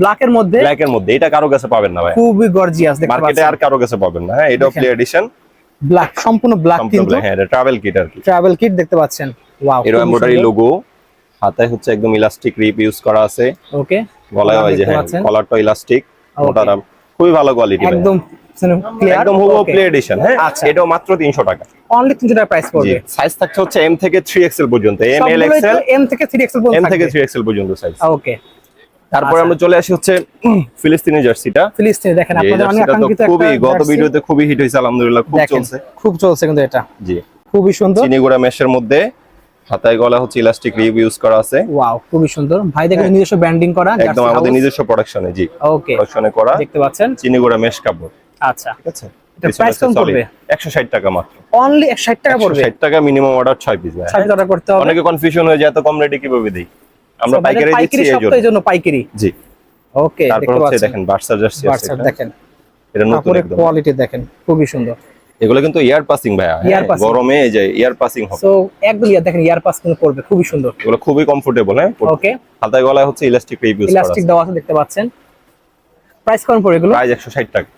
Black এর মধ্যে black এর মধ্যে। এটা কারও কাছে পাবেন না ভাই খুবই গর্জিয়াস দেখতে মার্কেটে আর কারও কাছে পাবেন না হ্যাঁ? দেখেন। প্লে এডিশন ব্ল্যাক সম্পূর্ণ ব্ল্যাক কিন্তু। হ্যাঁ এটা ট্রাভেল কিট আর কি। ট্রাভেল কিট দেখতে পাচ্ছেন। ওয়াও এর এমব্রয়ডারি লোগো হাতায় হচ্ছে একদম ইলাস্টিক রিপ ইউজ করা আছে। ওকে গলায় হয় যে হ্যাঁ। কলারটা ইলাস্টিক মোটারাম খুবই ভালো কোয়ালিটি একদম একদম হুবহু প্লে এডিশন হ্যাঁ? আচ্ছা। এটাও মাত্র 300 টাকা। অনলি 300 টাকা প্রাইস পড়বে। সাইজ থাকছে হচ্ছে এম থেকে 3 পর্যন্ত। এম এল এক্সেল এম থেকে 3 এক্সেল পর্যন্ত এম থেকে থাকবে। 3 পর্যন্ত সাইজ ওকে তারপরে আচ্ছা। আমরা চলে আসি হচ্ছে ফিলিস্তিনি জার্সিটা। ফিলিস্তিনে দেখেন আপনাদের অনেক আকাঙ্ক্ষিত খুবই গত ভিডিওতে খুবই হিট হয়েছে আলহামদুলিল্লাহ খুব চলছে। খুব চলছে কিন্তু এটা। জি। খুবই সুন্দর। চিনিগুড়া মেশের মধ্যে হাতায় গলা হচ্ছে ইলাস্টিক রিপ ইউজ করা আছে। ওয়াও খুবই সুন্দর। ভাই দেখেন নিজস্ব ব্র্যান্ডিং করা একদম আমাদের নিজস্ব প্রোডাকশনে জি। ওকে প্রোডাকশনে করা দেখতে পাচ্ছেন। চিনিগুড়া মেশ কাপড়। আচ্ছা। ঠিক আছে? এটা পড়বে? ষাট টাকা মাত্র। অনলি 160 টাকা পড়বে? ষাট টাকা মিনিমাম অর্ডার ছয় পিস সাইজ অর্ডার করতে হবে। অনেকে কনফিউশন হয়ে যায় এত কম রেটে কীভাবে দিই? আমরা পাইকারি দিচ্ছি এই জন্য। পাইকারি। জি। ওকে তারপর দেখতে হচ্ছে পাচ্ছেন। দেখেন বার্সার জার্সি আছে দেখেন। এটা নতুন একদম। কোয়ালিটি দেখেন খুবই সুন্দর। এগুলো কিন্তু ইয়ার পাসিং ভাইয়া হ্যাঁ, গরমে এই যে ইয়ার পাসিং হবে। সো একদম ইয়ার দেখেন ইয়ার পাস কিন্তু পড়বে খুবই সুন্দর। এগুলো খুবই কমফোর্টেবল হ্যাঁ ওকে হাতায় গলায় হচ্ছে ইলাস্টিক রিপ ইউজ করা ইলাস্টিক দেওয়া আছে দেখতে পাচ্ছেন। প্রাইস কেমন পড়ে এগুলো? প্রাইস একশো ষাট টাকা।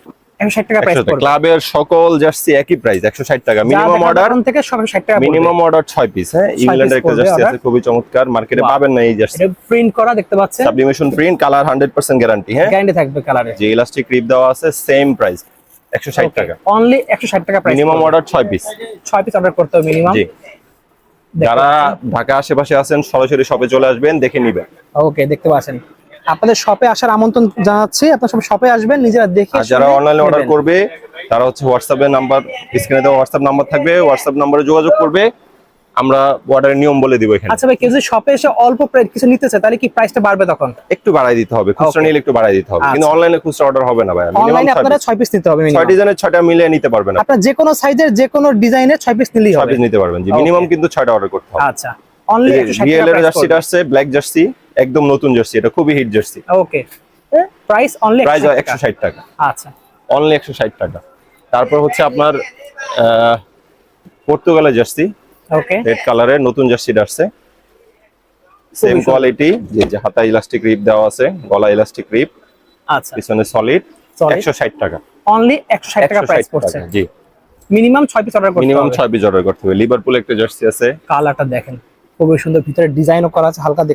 160 টাকা প্রাইস পড়বে। ক্লাবের সকল জার্সি একই প্রাইস একশো ষাট টাকা। মিনিমাম অর্ডার থেকে 160 টাকা মিনিমাম অর্ডার ছয় পিস হ্যাঁ? ইংল্যান্ডের একটা জার্সি আছে খুবই চমৎকার। মার্কেটে পাবেন না এই জার্সি। প্রিন্ট করা দেখতে পাচ্ছেন। Sublimation print colour hundred percent guarantee হ্যাঁ? গ্যারান্টি থাকবে কালারে যে ইলাস্টিক রিপ দেওয়া আছে সেম প্রাইস একশো ষাট টাকা। অনলি 160 টাকা প্রাইস মিনিমাম অর্ডার ছয় পিস 6 পিস অর্ডার করতে হবে মিনিমাম জি। যারা ঢাকা আশেপাশে আছেন সরাসরি শপে চলে আসবেন দেখে নিবেন। ওকে দেখতে পাচ্ছেন। আপনাদের শপে আসার আমন্ত্রণ জানাচ্ছি। আপনারা সব শপে আসবেন নিজেরা দেখে যারা অনলাইনে অর্ডার করবে তারা হচ্ছে হোয়াটসঅ্যাপে নাম্বার স্ক্রিনে দেওয়া হোয়াটসঅ্যাপ নাম্বার থাকবে হোয়াটসঅ্যাপ নাম্বারে যোগাযোগ করবে। আমরা অর্ডারের নিয়ম বলে দিব এখানে। আচ্ছা ভাই কেউ যদি শপে এসে অল্প প্রাইস কিছু নিতেছে তাহলে কি প্রাইসটা বাড়বে তখন? একটু বাড়াই দিতে হবে খুচরা নিলে একটু বাড়াই দিতে হবে। কিন্তু আচ্ছা। অনলাইনে খুচরা অর্ডার হবে না ভাই অনলাইনে আপনারা 6 পিস নিতে হবে মিনিমাম ডিজাইনের ছয়টা মিলিয়ে নিতে পারবেন আপনারা যে কোনো সাইজের যে কোনো ডিজাইনের 6 পিস নিলেই ছয় হবে। পিস নিতে পারবেন জি। মিনিমাম কিন্তু ছয়টা অর্ডার করতে হবে। আচ্ছা। অনলি 160 রিয়েল টাকা প্রাইস আসছে ব্ল্যাক জার্সি একদম নতুন জার্সি এটা খুবই hit jersey. Okay. Price only price একশো ষাট টাকা। আচ্ছা। অনলি একশো ষাট টাকা। তারপর হচ্ছে আপনার পর্তুগালের জার্সি। ওকে। রেড কালারের নতুন জার্সিটা আসছে। সেম কোয়ালিটি যে হাতা ইলাস্টিক রিপ দেওয়া আছে গলা ইলাস্টিক রিপ আচ্ছা। পিছনে সলিড Solid। একশো ষাট টাকা। অনলি 160 টাকা প্রাইস পড়ছে। জি। মিনিমাম 6 পিস অর্ডার করতে মিনিমাম হবে। ছয় পিস অর্ডার করতে হবে। লিভারপুল একটা জার্সি আছে। কালারটা দেখেন। খুবই সুন্দর। ভিতরে ডিজাইনও করা আছে হালকা দেখতে